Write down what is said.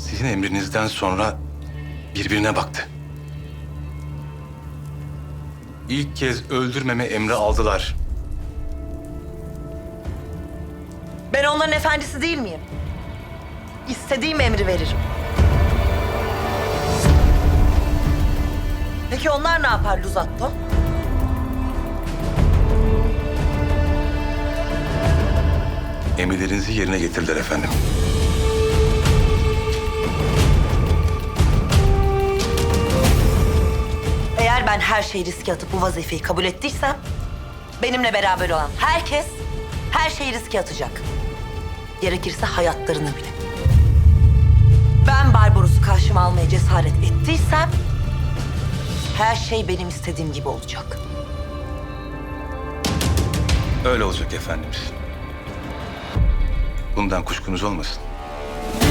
Sizin emrinizden sonra birbirine baktı. İlk kez öldürmeme emri aldılar. Ben onların efendisi değil miyim? İstediğim emri veririm. Peki onlar ne yapar Luzatto? Emirlerinizi yerine getirdiler efendim. Ben her şeyi riske atıp bu vazifeyi kabul ettiysem... ...benimle beraber olan herkes her şeyi riske atacak. Gerekirse hayatlarını bile. Ben Barbaros'u karşıma almaya cesaret ettiysem... ...her şey benim istediğim gibi olacak. Öyle olacak efendimiz. Bundan kuşkunuz olmasın.